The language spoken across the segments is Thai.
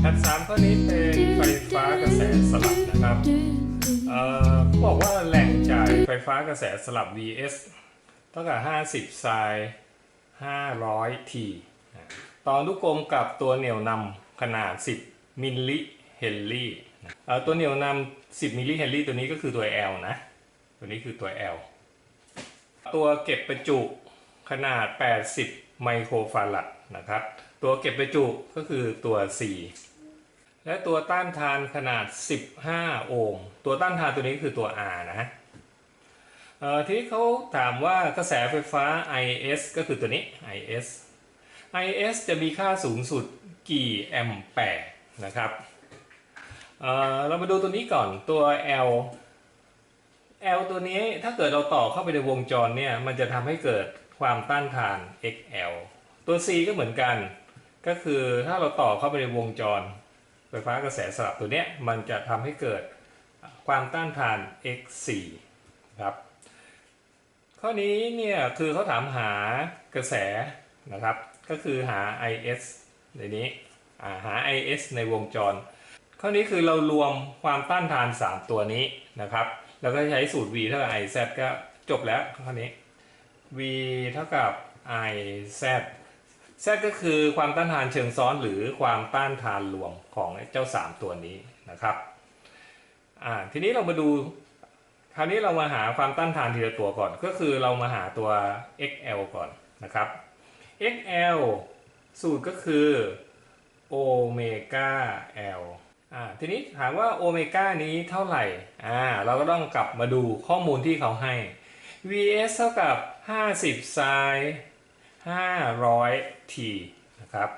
แพทสามข้อนี้เป็นไฟฟ้ากระแสสลับนะครับ do เอ่อเขาบอกว่าแหล่งจ่ายไฟฟ้ากระแสสลับ Vs เท่ากับ 50ไซน์500 T ต่อลูกกลมกับตัวเหนี่ยวนำขนาด 10 มิลลิเฮนรี่เอ่อตัวเหนี่ยวนำ10 มิลลิเฮนรี่ตัวนี้ก็คือตัว L นะ ตัวนี้คือตัว L ตัวเก็บประจุขนาด 80 ไมโครฟารัดนะครับ ตัวเก็บประจุก็คือตัว C และตัวต้านทานขนาด 15 โอห์ม ตัวต้านทานตัวนี้คือตัว R นะเอ่อทีนี้เขาถามว่ากระแสไฟฟ้า IS ก็คือตัวนี้ IS IS จะมีค่าสูงสุดกี่แอมแปร์นะครับเเรามาดูตัวนี้ก่อนตัว L L ตัวนี้ถ้าเกิดเราต่อเข้าไปในวงจรเนี่ย มันจะทำให้เกิด ความต้านทาน XL ตัว C ก็เหมือนกัน ก็คือถ้าเราต่อเข้าไปในวงจร ไฟฟ้ากระแสสลับตัวเนี้ยมันจะทำให้เกิดความต้านทาน X4 ครับข้อนี้เนี่ยคือเขาถามหากระแสนะครับ ก็คือหา IS ในนี้หา IS ในวงจร ข้อนี้คือเรารวมความต้านทาน 3 ตัวนี้นะครับ แล้วก็ใช้สูตร V เท่ากับ IZ ก็จบแล้วข้อนี้ V เท่ากับ IZ Z ก็คือความต้านทานเชิงซ้อนหรือความต้านทานรวมของเจ้า 3 ตัวนี้นะครับทีนี้เรามาดูคราวนี้เรามาหาความต้านทานทีละตัวก่อน ก็คือเรามาหาตัว XL ก่อนนะครับ XL สูตรก็คือโอเมก้า L อ่าทีนี้ถามว่าโอเมก้านี้เท่าไหร่อ่าเราก็ต้องกลับมาดูข้อมูลที่เขาให้ VS เท่ากับ 50ไซน์ 500 t นะครับ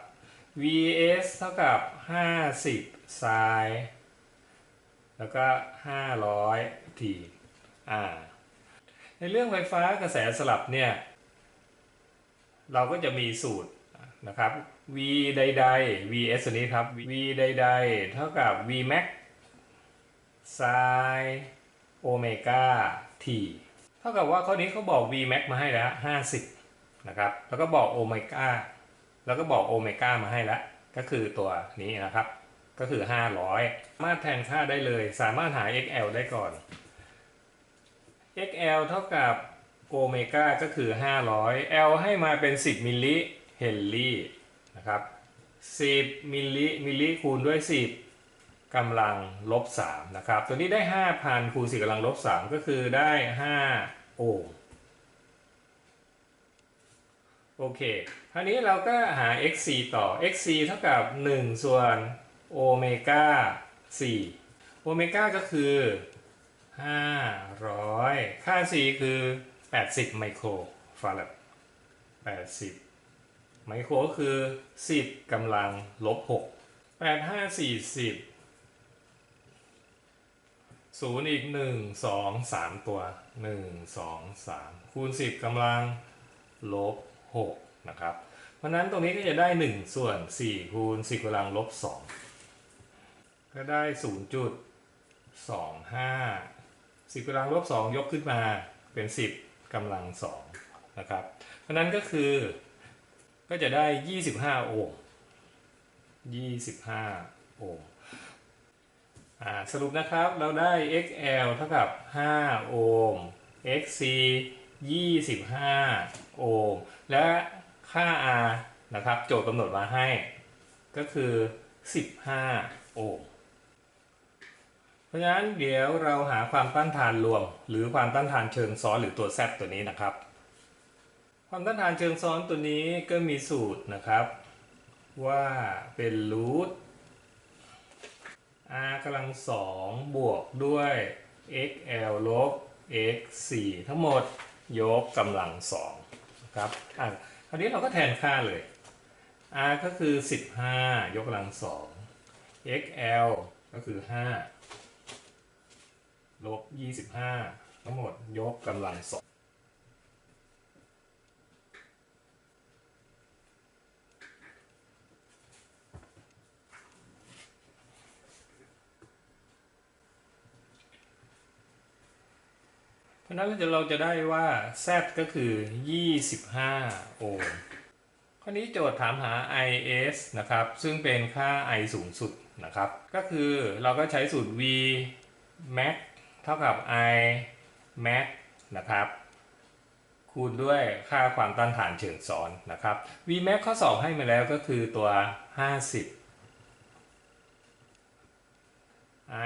vs เท่ากับ 50ไซน์แล้วก็ 500 t อ่า ในเรื่องไฟฟ้ากระแสสลับเนี่ย เราก็จะมีสูตรนะครับ v ใดๆ vs นี้ครับ v ใดๆ เท่ากับ v max ไซน์โอเมก้า t เท่ากับว่าข้อนี้เขาบอก v max มาให้แล้ว50 นะครับ แล้วก็บอกโอเมก้า แล้วก็บอกโอเมก้ามาให้แล้ว ก็คือตัวนี้นะครับ ก็คือ 500 สามารถแทนค่าได้เลย สามารถหา XL ได้ก่อน XL เท่ากับโอเมก้าก็คือ 500 L ให้มาเป็น 10 มิลลิเฮนรี่นะครับ 10 มิลลิ มิลลิคูณด้วย 10 กำลังลบ3นะครับ ตัวนี้ได้ 5,000คูณ10กำลังลบ3ก็คือได้ 5 โอห์มโอเคคราวนี้เราก็หา xc ต่อ xc เท่ากับ 1 ส่วนโอเมก้า4โอเมก้าก็คือ 500 ค่า c คือ 80 ไมโครฟาราด80 ไมโครก็คือ 10กำลังลบ 6 8 5 40 ศูนย์อีกหนึ่งสองสามตัวหนึ่งสองสามคูณสิบกำลังลบหกนะครับ เพราะนั้นตรงนี้ก็จะได้หนึ่งส่วนสี่คูณสิบกำลังลบสองก็ได้ศูนย์จุดสองห้าสิบกำลังลบสองยกขึ้นมาเป็นสิบกำลังสองนะครับ เพราะนั้นก็คือก็จะได้ยี่สิบห้าโอห์มยี่สิบห้าโอห์ม สรุปนะครับเราได้ XL เท่ากับ 5 โอห์ม XC 25 โอห์ม และค่า R นะครับ โจทย์กำหนดมาให้ ก็คือ 15 โอห์ม เพราะฉะนั้นเดี๋ยวเราหาความต้านทานรวม หรือความต้านทานเชิงซ้อนหรือตัว Z ตัวนี้นะครับ ความต้านทานเชิงซ้อนตัวนี้ก็มีสูตรนะครับ ว่าเป็นรูท r กำลังสองบวกด้วย xl ลบ x 4ทั้งหมดยกกำลังสองนะครับอะคราวนี้เราก็แทนค่าเลย r ก็คือ 15 ยกกำลังสอง xl ก็คือ 5 ลบ 25 ทั้งหมดยกกำลังสอง เพราะนั้นเราจะได้ว่า Z ก็คือ 25 โอห์มข้อนี้โจทย์ถามหา IS นะครับ ซึ่งเป็นค่า I สูงสุดนะครับ ก็คือเราก็ใช้สูตร V max เท่ากับ I max นะครับ คูณด้วยค่าความต้านทานเชิงซ้อนนะครับ V max ข้อสอบให้มาแล้วก็คือตัว 50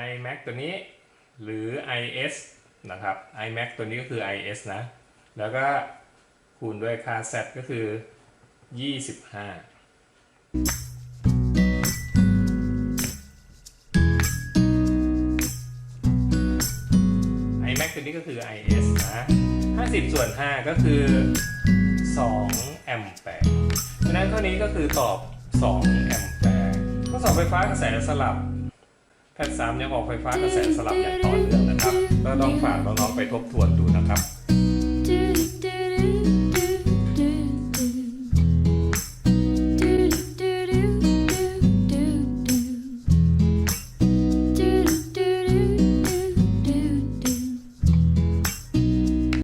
I max ตัวนี้หรือ IS นะครับ I max ตัวนี้ก็คือ IS นะ แล้วก็คูณด้วยค่า Z ก็คือ 25 iMac ตัวนี้ก็คือ IS นะ 50 ส่วน 5 ก็คือ 2 แอมแปร์ฉะนั้นข้อนี้ก็คือตอบ 2 แอมแปร์ข้อสอบไฟฟ้ากระแสสลับแพทสามยังออกไฟฟ้ากระแสสลับอย่างต่อเนื่องนะ ก็ต้องฝากน้องๆไปทบทวนดูนะครับ